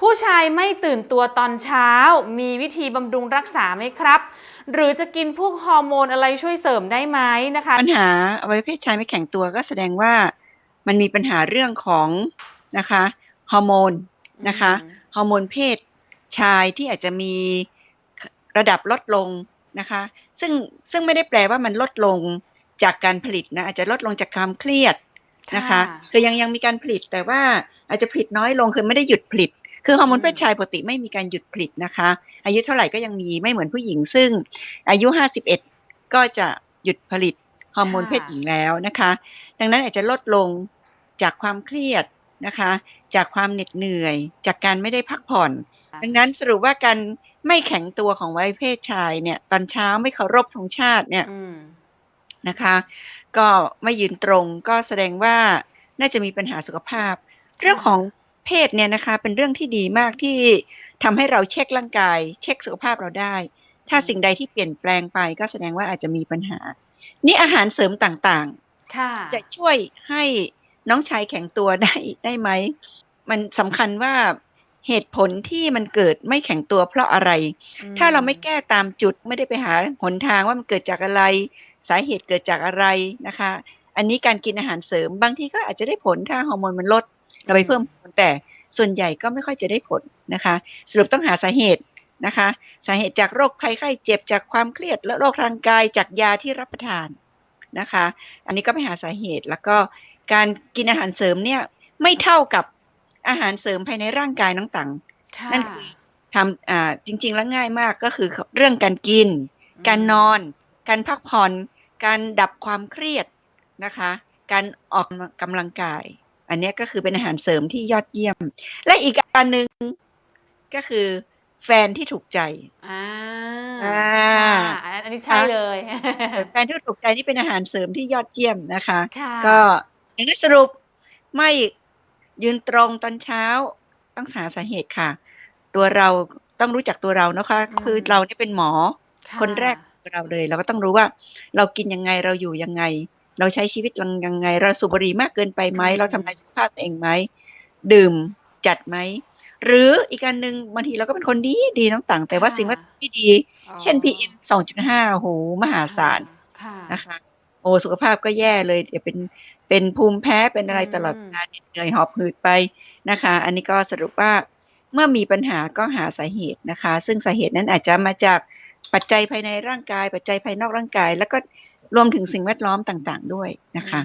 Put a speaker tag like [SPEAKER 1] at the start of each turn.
[SPEAKER 1] ผู้ชายไม่ตื่นตัวตอนเช้า มีวิธีบำรุงรักษาไหมครับ หรือจะกินพวกฮอร์โมนอะไรช่วยเสริมได้ไหมนะคะ
[SPEAKER 2] ปัญหาอวัยวะเพศชายไม่แข็งตัวก็แสดงว่ามันมีปัญหาเรื่องของนะคะฮอร์โมนนะคะ
[SPEAKER 1] อืม
[SPEAKER 2] ฮอร์โมนเพศชายที่อาจจะมีระดับลดลงนะคะซึ่งซึ่งไม่ได้แปลว่ามันลดลงจากการผลิตนะอาจจะลดลงจากความเครียดนะคะคือยังยังมีการผลิตแต่ว่าอาจจะผลิตน้อยลงคือไม่ได้หยุดผลิต คือฮอร์โมนเพศชายปกติไม่มีการหยุดผลิตนะคะ อายุเท่าไหร่ก็ยังมีไม่เหมือนผู้หญิง ซึ่งอายุ 51 ก็จะหยุดผลิตฮอร์โมนเพศหญิงแล้วนะคะ ดังนั้นอาจจะลดลงจากความเครียดนะคะ จากความเหน็ดเหนื่อย จากการไม่ได้พักผ่อน ดังนั้นสรุปว่าการไม่แข็งตัวของวัยเพศชายเนี่ยตอนเช้าไม่เคารพธงชาติเนี่ย
[SPEAKER 1] อืม
[SPEAKER 2] นะคะ ก็ไม่ยืนตรงก็แสดงว่าน่าจะมีปัญหาสุขภาพ เรื่องของ เพศเนี่ยนะคะเป็นเรื่องที่ดีมากที่ทำให้เราเช็คร่างกาย เช็คสุขภาพเราได้ ถ้าสิ่งใดที่เปลี่ยนแปลงไปก็แสดงว่าอาจจะมีปัญหา นี่อาหารเสริมต่าง
[SPEAKER 1] ค่ะ
[SPEAKER 2] ๆจะช่วยให้น้องชายแข็งตัวได้ได้ไหม มันสำคัญว่าเหตุผลที่มันเกิดไม่แข็งตัวเพราะอะไร ถ้าเราไม่แก้ตามจุดไม่ได้ไปหาหนทางว่ามันเกิดจากอะไร สาเหตุเกิดจากอะไรนะคะ อันนี้การกินอาหารเสริมบางทีก็อาจจะได้ผลถ้าฮอร์โมนมันลด เราไปเพิ่มฮอร์โมนแต่ส่วนใหญ่ก็ไม่ค่อยจะได้ผลนะคะ สรุปต้องหาสาเหตุนะคะ สาเหตุจากโรคภัยไข้เจ็บจากความเครียดและโรคทางกายจากยาที่รับประทานนะคะ อันนี้ก็ไปหาสาเหตุแล้วก็การกินอาหารเสริมเนี่ยไม่เท่ากับอาหารเสริมภายในร่างกายน้องตัง
[SPEAKER 1] ค่ะ
[SPEAKER 2] นั่นคือทำอ่าจริง ๆ แล้วง่ายมากก็คือเรื่องการกิน การนอน การพักผ่อน การดับความเครียดนะคะ การออกกำลังกาย อันเนี้ยก็คือเป็นอาหารเสริมที่ยอดเยี่ยม และอีกอันหนึ่งก็คือแฟนที่ถูกใจ
[SPEAKER 1] อ่า
[SPEAKER 2] อ่า
[SPEAKER 1] ค่ะอันนี้ใช่เลย
[SPEAKER 2] แฟนที่ถูกใจนี่เป็นอาหารเสริมที่ยอดเยี่ยมนะคะ
[SPEAKER 1] ค่ะ
[SPEAKER 2] ก็อย่างนี้สรุปไม่ยืนตรงตอนเช้าต้องหาสาเหตุค่ะ ตัวเราต้องรู้จักตัวเรานะคะ
[SPEAKER 1] อืม
[SPEAKER 2] คือเราเนี่ยเป็นหมอ
[SPEAKER 1] ค่ะ
[SPEAKER 2] คนแรกของเราเลย เราก็ต้องรู้ว่า เรากินยังไงเราอยู่ยังไง เราใช้ชีวิตยังไง เราสูบบุหรี่มากเกินไปไหม
[SPEAKER 1] อืม
[SPEAKER 2] เราทำลายสุขภาพตัวเองไหม ดื่มจัดไหม หรืออีกอันหนึ่งบางทีเราก็เป็นคนดีดีน้องต่าง แต่ว่าสิ่งแวดล้อมที่ดี
[SPEAKER 1] อ๋อ
[SPEAKER 2] เช่น PM 2.5โอ้โหมหาศาล
[SPEAKER 1] ค่ะ
[SPEAKER 2] นะคะโอ้สุขภาพก็แย่เลยเดี๋ยวเป็นเป็นภูมิแพ้เป็นอะไร
[SPEAKER 1] อืม
[SPEAKER 2] ตลอดเวลาเหนื่อยหอบหืดไปนะคะ อันนี้ก็สรุปว่าเมื่อมีปัญหาก็หาสาเหตุนะคะ ซึ่งสาเหตุนั้นอาจจะมาจากปัจจัยภายในร่างกาย ปัจจัยภายนอกร่างกาย แล้วก็ รวมถึงสิ่งแวดล้อมต่างๆด้วยนะคะ